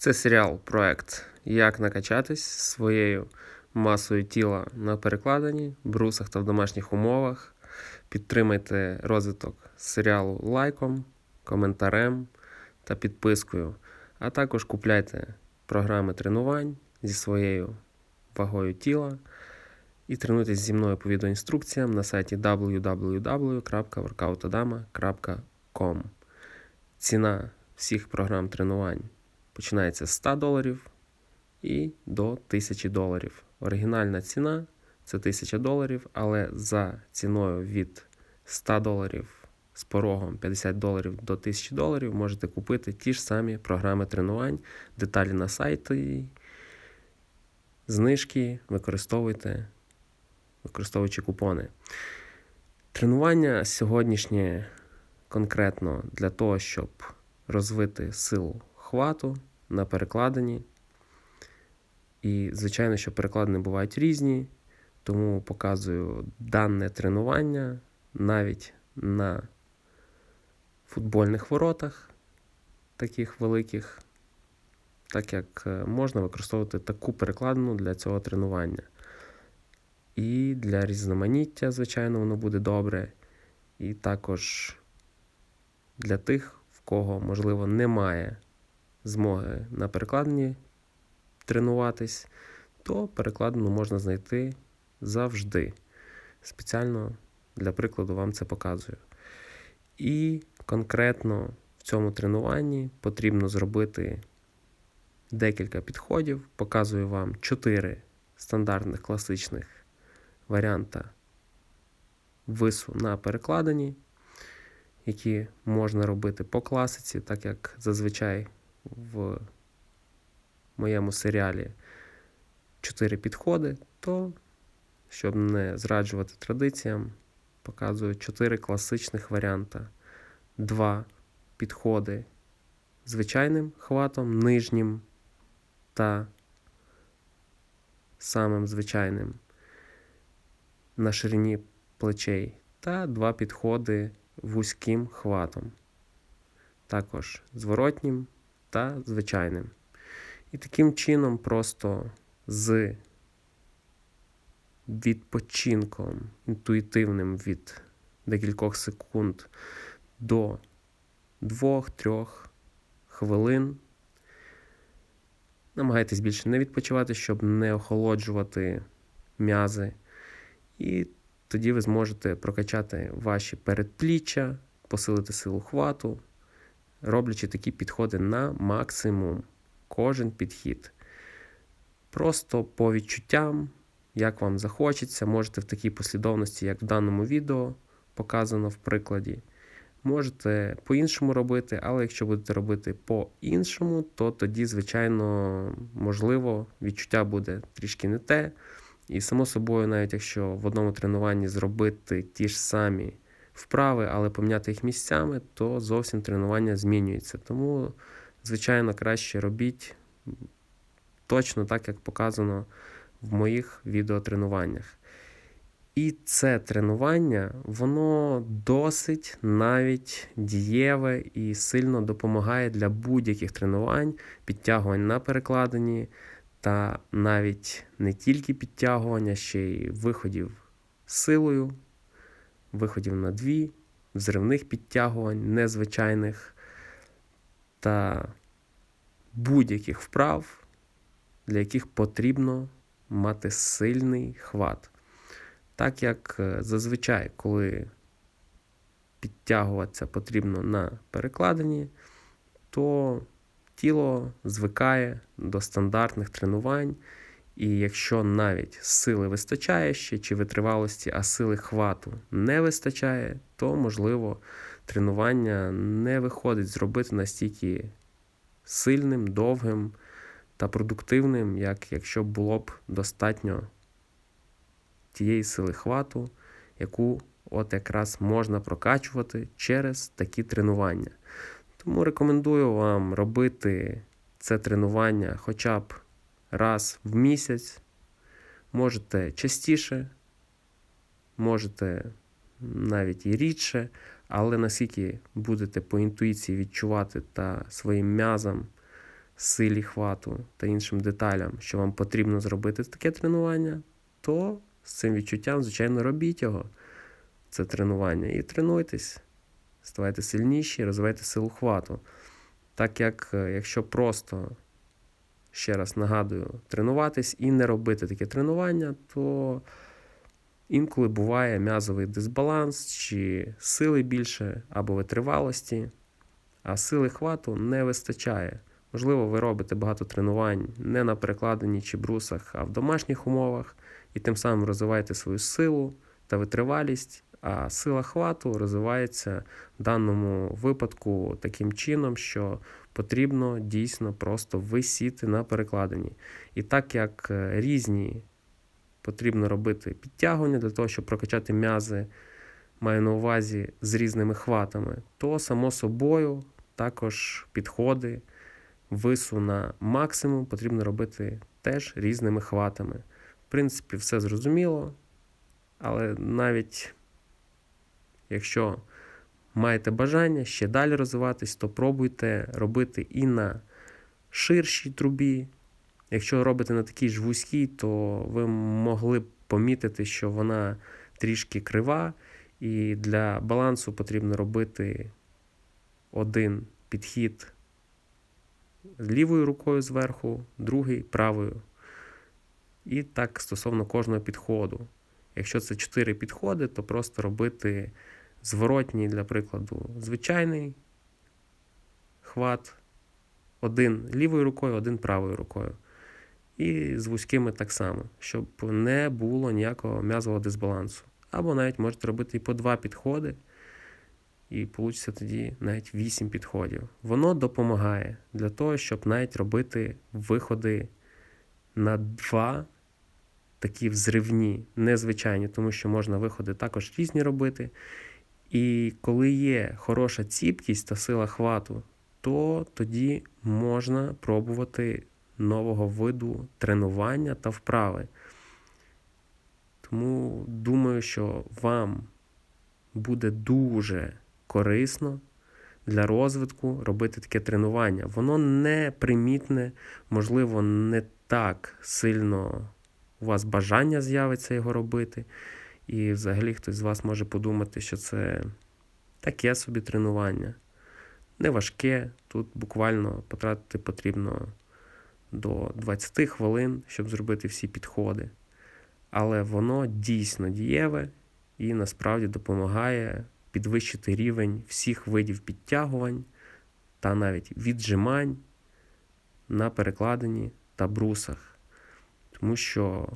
Це серіал проект Як накачатись своєю масою тіла на перекладині, брусах та в домашніх умовах. Підтримайте розвиток серіалу лайком, коментарем та підпискою. А також купляйте програми тренувань зі своєю вагою тіла і тренуйтесь зі мною по відеоінструкціям на сайті www.workoutadama.com. Ціна всіх програм тренувань починається з 100 доларів і до 1000 доларів. Оригінальна ціна це 1000 доларів, але за ціною від 100 доларів з порогом 50 доларів до 1000 доларів можете купити ті ж самі програми тренувань, деталі на сайті, знижки використовуйте, використовуючи купони. Тренування сьогоднішнє конкретно для того, щоб розвити силу хвату на перекладині. І, звичайно, що перекладини бувають різні, тому показую дане тренування навіть на футбольних воротах, таких великих, так як е, можна використовувати таку перекладину для цього тренування. І для різноманіття, звичайно, воно буде добре. І також для тих, в кого, можливо, немає змоги на перекладині тренуватись, то перекладину можна знайти завжди. Спеціально для прикладу вам це показую. І конкретно в цьому тренуванні потрібно зробити декілька підходів. Показую вам чотири стандартних класичних варіанта вису на перекладині, які можна робити по класиці, так як зазвичай в моєму серіалі чотири підходи, то, щоб не зраджувати традиціям, показую чотири класичних варіанта. Два підходи звичайним хватом, нижнім та самим звичайним на ширині плечей, та два підходи вузьким хватом, також зворотнім та звичайним. І таким чином просто з відпочинком інтуїтивним від декількох секунд до 2-3 хвилин. Намагайтесь більше не відпочивати, щоб не охолоджувати м'язи. І тоді ви зможете прокачати ваші передпліччя, посилити силу хвату, роблячи такі підходи на максимум. Кожен підхід. Просто по відчуттям, як вам захочеться, можете в такій послідовності, як в даному відео показано в прикладі. Можете по-іншому робити, але якщо будете робити по-іншому, то тоді, звичайно, можливо, відчуття буде трішки не те. І, само собою, навіть якщо в одному тренуванні зробити ті ж самі вправи, але поміняти їх місцями, то зовсім тренування змінюється. Тому, звичайно, краще робіть точно так, як показано в моїх відеотренуваннях. І це тренування, воно досить навіть дієве і сильно допомагає для будь-яких тренувань, підтягувань на перекладині, та навіть не тільки підтягування, ще й виходів силою, виходів на дві, взривних підтягувань, незвичайних та будь-яких вправ, для яких потрібно мати сильний хват. Так як е, зазвичай, коли підтягуватися потрібно на перекладині, то тіло звикає до стандартних тренувань. І якщо навіть сили вистачає ще чи витривалості, а сили хвату не вистачає, то можливо тренування не виходить зробити настільки сильним, довгим та продуктивним, як якщо було б достатньо тієї сили хвату, яку от якраз можна прокачувати через такі тренування. Тому рекомендую вам робити це тренування хоча б раз в місяць. Можете частіше, можете навіть і рідше, але наскільки будете по інтуїції відчувати та своїм м'язам силі хвату та іншим деталям, що вам потрібно зробити таке тренування, то з цим відчуттям, звичайно, робіть його, це тренування, і тренуйтесь, ставайте сильніші, розвивайте силу хвату. Так як е, якщо просто, ще раз нагадую, тренуватись і не робити таке тренування, то інколи буває м'язовий дисбаланс, чи сили більше або витривалості, а сили хвату не вистачає. Можливо, ви робите багато тренувань не на перекладині чи брусах, а в домашніх умовах, і тим самим розвиваєте свою силу та витривалість, а сила хвату розвивається в даному випадку таким чином, що потрібно дійсно просто висіти на перекладині. І так як е, різні потрібно робити підтягування для того, щоб прокачати м'язи, маю на увазі з різними хватами, то само собою також підходи вису на максимум потрібно робити теж різними хватами. В принципі, все зрозуміло, але навіть якщо маєте бажання ще далі розвиватись, то пробуйте робити і на ширшій трубі. Якщо робите на такій ж вузькій, то ви могли б помітити, що вона трішки крива, і для балансу потрібно робити один підхід лівою рукою зверху, другий правою. І так стосовно кожного підходу. Якщо це 4 підходи, то просто робити зворотній, для прикладу, звичайний хват, один лівою рукою, один правою рукою. І з вузькими так само, щоб не було ніякого м'язового дисбалансу. Або навіть можете робити і по два підходи і вийде тоді навіть 8 підходів. Воно допомагає для того, щоб навіть робити виходи на два такі взривні, незвичайні, тому що можна виходи також різні робити. І коли є хороша ціпкість та сила хвату, то тоді можна пробувати нового виду тренування та вправи. Тому думаю, що вам буде дуже корисно для розвитку робити таке тренування. Воно не примітне, можливо, не так сильно у вас бажання з'явиться його робити. І взагалі хтось з вас може подумати, що це таке собі тренування. Не важке, тут буквально потратити потрібно до 20 хвилин, щоб зробити всі підходи. Але воно дійсно дієве і насправді допомагає підвищити рівень всіх видів підтягувань та навіть віджимань на перекладині та брусах. Тому що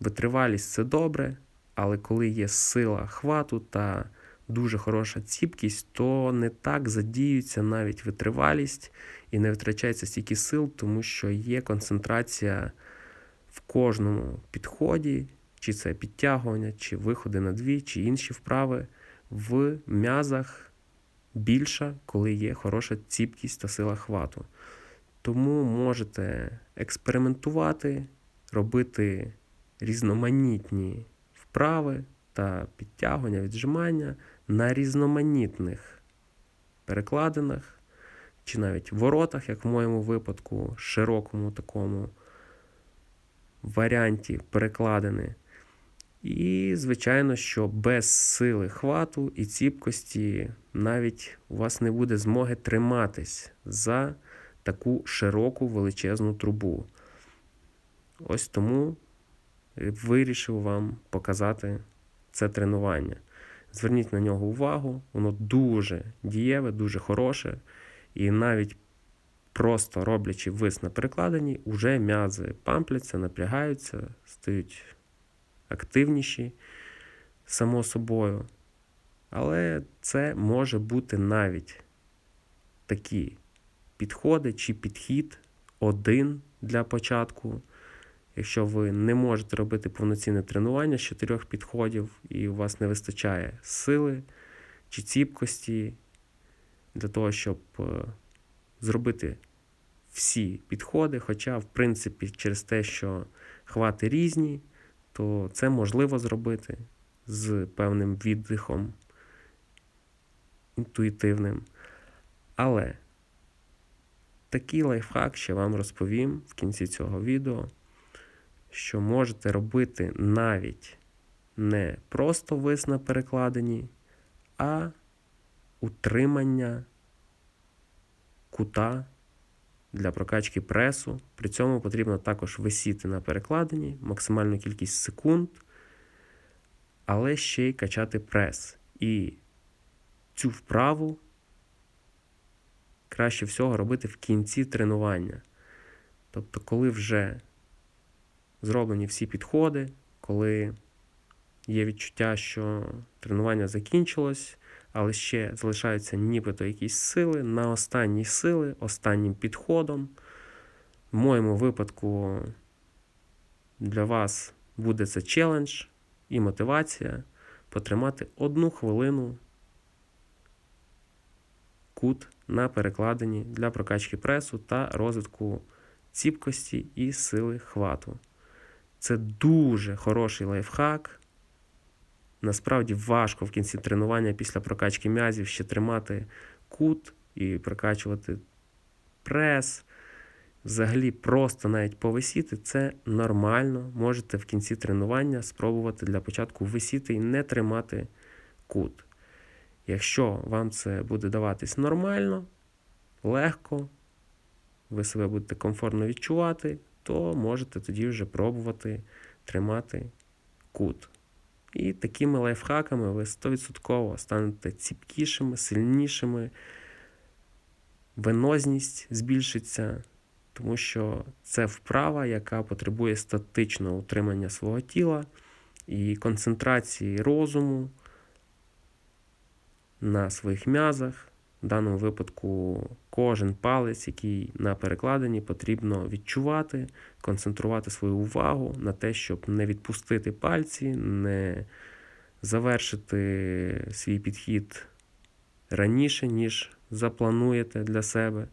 витривалість це добре, але коли є сила хвату та дуже хороша ціпкість, то не так задіюється навіть витривалість і не витрачається стільки сил, тому що є концентрація в кожному підході, чи це підтягування, чи виходи на дві, чи інші вправи в м'язах більша, коли є хороша ціпкість та сила хвату. Тому можете експериментувати, робити різноманітні вправи та підтягування, віджимання на різноманітних перекладинах, чи навіть воротах, як в моєму випадку, широкому такому варіанті перекладини. І, звичайно, що без сили хвату і ціпкості навіть у вас не буде змоги триматись за таку широку величезну трубу. Ось тому вирішив вам показати це тренування. Зверніть на нього увагу, воно дуже дієве, дуже хороше. І навіть просто роблячи вис на перекладині, уже м'язи пампляться, напрягаються, стають активніші, само собою. Але це може бути навіть такі підходи чи підхід один для початку. Якщо ви не можете робити повноцінне тренування з чотирьох підходів, і у вас не вистачає сили чи ціпкості для того, щоб е, зробити всі підходи. Хоча, в принципі, через те, що хвати різні, то це можливо зробити з певним віддихом інтуїтивним. Але такий лайфхак ще вам розповім в кінці цього відео, що можете робити навіть не просто вис на перекладині, а утримання кута для прокачки пресу. При цьому потрібно також висіти на перекладині максимальну кількість секунд, але ще й качати прес. І цю вправу краще всього робити в кінці тренування. Тобто, коли вже зроблені всі підходи, коли є відчуття, що тренування закінчилось, але ще залишаються нібито якісь сили. На останні сили, останнім підходом. В моєму випадку для вас буде це челендж і мотивація потримати одну хвилину кут на перекладині для прокачки пресу та розвитку ціпкості і сили хвату. Це дуже хороший лайфхак. Насправді важко в кінці тренування після прокачки м'язів ще тримати кут і прокачувати прес. Взагалі, просто навіть повисіти це нормально. Можете в кінці тренування спробувати для початку висіти і не тримати кут. Якщо вам це буде даватись нормально, легко, ви себе будете комфортно відчувати, то можете тоді вже пробувати тримати кут. І такими лайфхаками ви 100% станете ціпкішими, сильнішими, венозність збільшиться, тому що це вправа, яка потребує статичного утримання свого тіла і концентрації розуму на своїх м'язах. В даному випадку кожен палець, який на перекладині, потрібно відчувати, концентрувати свою увагу на те, щоб не відпустити пальці, не завершити свій підхід раніше, ніж заплануєте для себе.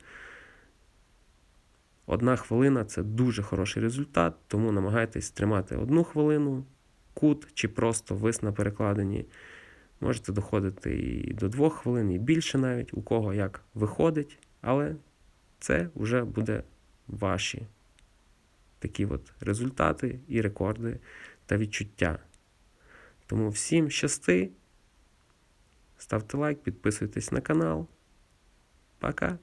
Одна хвилина це дуже хороший результат, тому намагайтесь тримати одну хвилину, кут чи просто вис на перекладині. Можете доходити і до двох хвилин, і більше навіть, у кого як виходить, але це вже буде ваші такі от результати і рекорди та відчуття. Тому всім щасти, ставте лайк, підписуйтесь на канал. Пока!